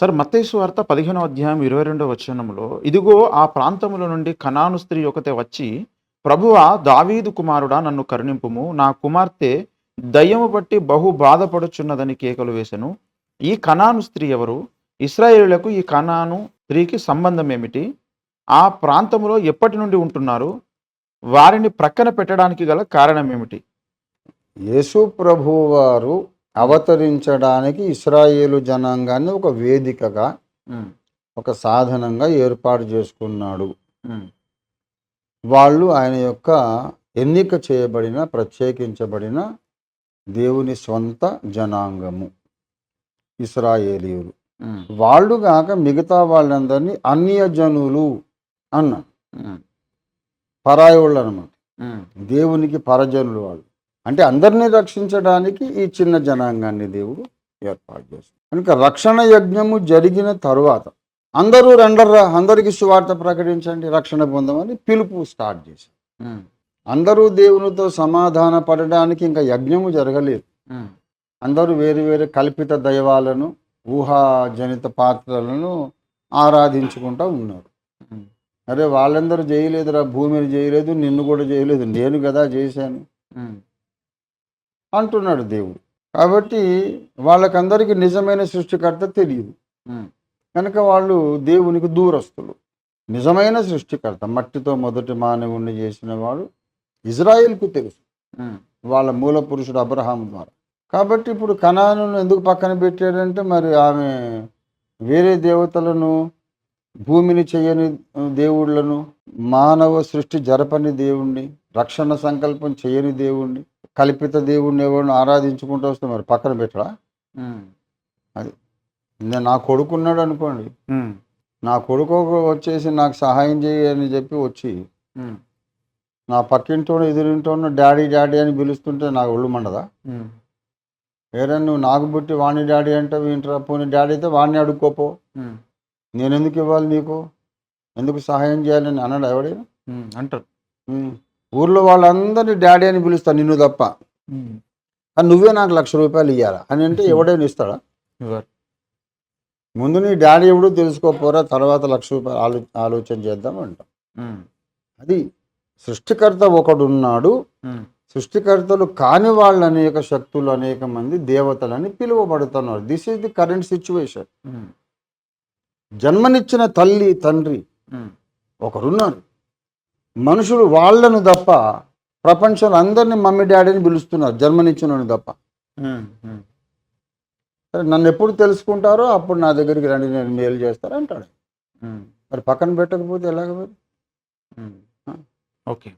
Sir మత్తయి వార్త పదిహేనో అధ్యాయం ఇరవై రెండో వచనంలో ఇదిగో ఆ ప్రాంతముల నుండి కనాను స్త్రీ ఒకతే వచ్చి ప్రభువా దావీదు కుమారుడా నన్ను కరుణింపుము. నా కుమార్తె దయ్యము బట్టి బహు బాధపడుచున్నదని కేకలు వేశను ఈ కనాను స్త్రీ ఎవరు? ఇస్రాయేలులకు ఈ కనాను స్త్రీకి సంబంధం ఏమిటి ఆ ప్రాంతంలో ఎప్పటి నుండి ఉంటున్నారు? వారిని ప్రక్కన పెట్టడానికి గల కారణం ఏమిటి యేసు ప్రభువు వారు అవతరించడానికి ఇస్రాయేలు జనాంగాన్ని ఒక వేదికగా ఒక సాధనంగా ఏర్పాటు చేసుకున్నాడు. వాళ్ళు ఆయన యొక్క ఎన్నిక చేయబడిన ప్రత్యేకించబడిన దేవుని స్వంత జనాంగము. ఇస్రాయేలీయులు. ఉమ్, వాళ్ళు కాక మిగతా వాళ్ళందరినీ అన్య జనులు అన్న పరాయి వాళ్ళు అనమాట. దేవునికి పరజనులు వాళ్ళు. అంటే అందరినీ రక్షించడానికి ఈ చిన్న జనాంగాన్ని దేవుడు ఏర్పాటు చేస్తాడు కనుక రక్షణ యజ్ఞము జరిగిన తరువాత అందరూ రండర్రా అందరికీ సువార్త ప్రకటించండి రక్షణ పొందమని పిలుపు స్టార్ట్ చేశారు. అందరూ దేవునితో సమాధాన పడడానికి ఇంకా యజ్ఞము జరగలేదు. అందరూ వేరు వేరు కల్పిత దైవాలను ఊహాజనిత పాత్రలను ఆరాధించుకుంటూ ఉన్నారు. అరే వాళ్ళందరూ చేయలేదురా భూమిని చేయలేదు నిన్ను కూడా చేయలేదు నేను కదా చేశాను అంటున్నాడు దేవుడు. కాబట్టి వాళ్ళకందరికీ నిజమైన సృష్టికర్త తెలియదు. కనుక వాళ్ళు దేవునికి దూరస్తులు. నిజమైన సృష్టికర్త మట్టితో మొదటి మానవుణ్ణి చేసిన వాడు ఇజ్రాయిల్కు తెలుసు. వాళ్ళ మూల పురుషుడు అబ్రహాం ద్వారా. కాబట్టి ఇప్పుడు కణాను ఎందుకు పక్కన పెట్టాడంటే మరి ఆమె వేరే దేవతలను భూమిని చేయని దేవుళ్ళను మానవ సృష్టి జరపని దేవుణ్ణి రక్షణ సంకల్పం చేయని దేవుణ్ణి కల్పిత దేవుణ్ణి ఎవరిని ఆరాధించుకుంటూ వస్తే మరి పక్కన పెట్టరా ఉమ్, నేను నా కొడుకున్నాడు అనుకోండి. నా కొడుకు వచ్చేసి నాకు సహాయం చేయి అని చెప్పి వచ్చి నా పక్కింటోనో ఎదురింటోనో డాడీ డాడీ అని పిలుస్తుంటే నాకు ఒళ్ళు మండదా? వేరే నువ్వు నాకు పుట్టి వాణి డాడీ అంటే వింటరా పోనీ డాడీ అయితే వాడిని అడుక్కోపో. నేను ఎందుకు ఇవ్వాలి నీకు? ఎందుకు సహాయం చేయాలని అన్నాడు ఎవడైనా ఉమ్, అంటారు. ఊర్లో వాళ్ళందరినీ డాడీ అని పిలుస్తాను నిన్ను తప్ప. "ఆ, నువ్వే నాకు లక్ష రూపాయలు ఇవ్వాలా అని అంటే ఎవడైనా ఇస్తాడా. ముందు నీ డాడీ ఎవడో తెలుసుకోపోరా తర్వాత లక్ష రూపాయలు ఆలో ఆలోచన చేద్దాం అంటాం. అది సృష్టికర్త ఒకడున్నాడు. సృష్టికర్తలు కాని వాళ్ళు అనేక శక్తులు అనేక మంది దేవతలని పిలువబడుతున్నారు. This is the current situation జన్మనిచ్చిన తల్లి తండ్రి ఒకరున్నారు. మనుషులు వాళ్ళను తప్ప ప్రపంచంలో అందరినీ మమ్మీ డాడీని పిలుస్తున్నారు. జన్మనిచ్చినని తప్ప. నన్ను ఎప్పుడు తెలుసుకుంటారో అప్పుడు నా దగ్గరికి రండి నేను మేలు చేస్తాను అంటాడు. మరి పక్కన పెట్టకపోతే ఎలాగ. ఓకే.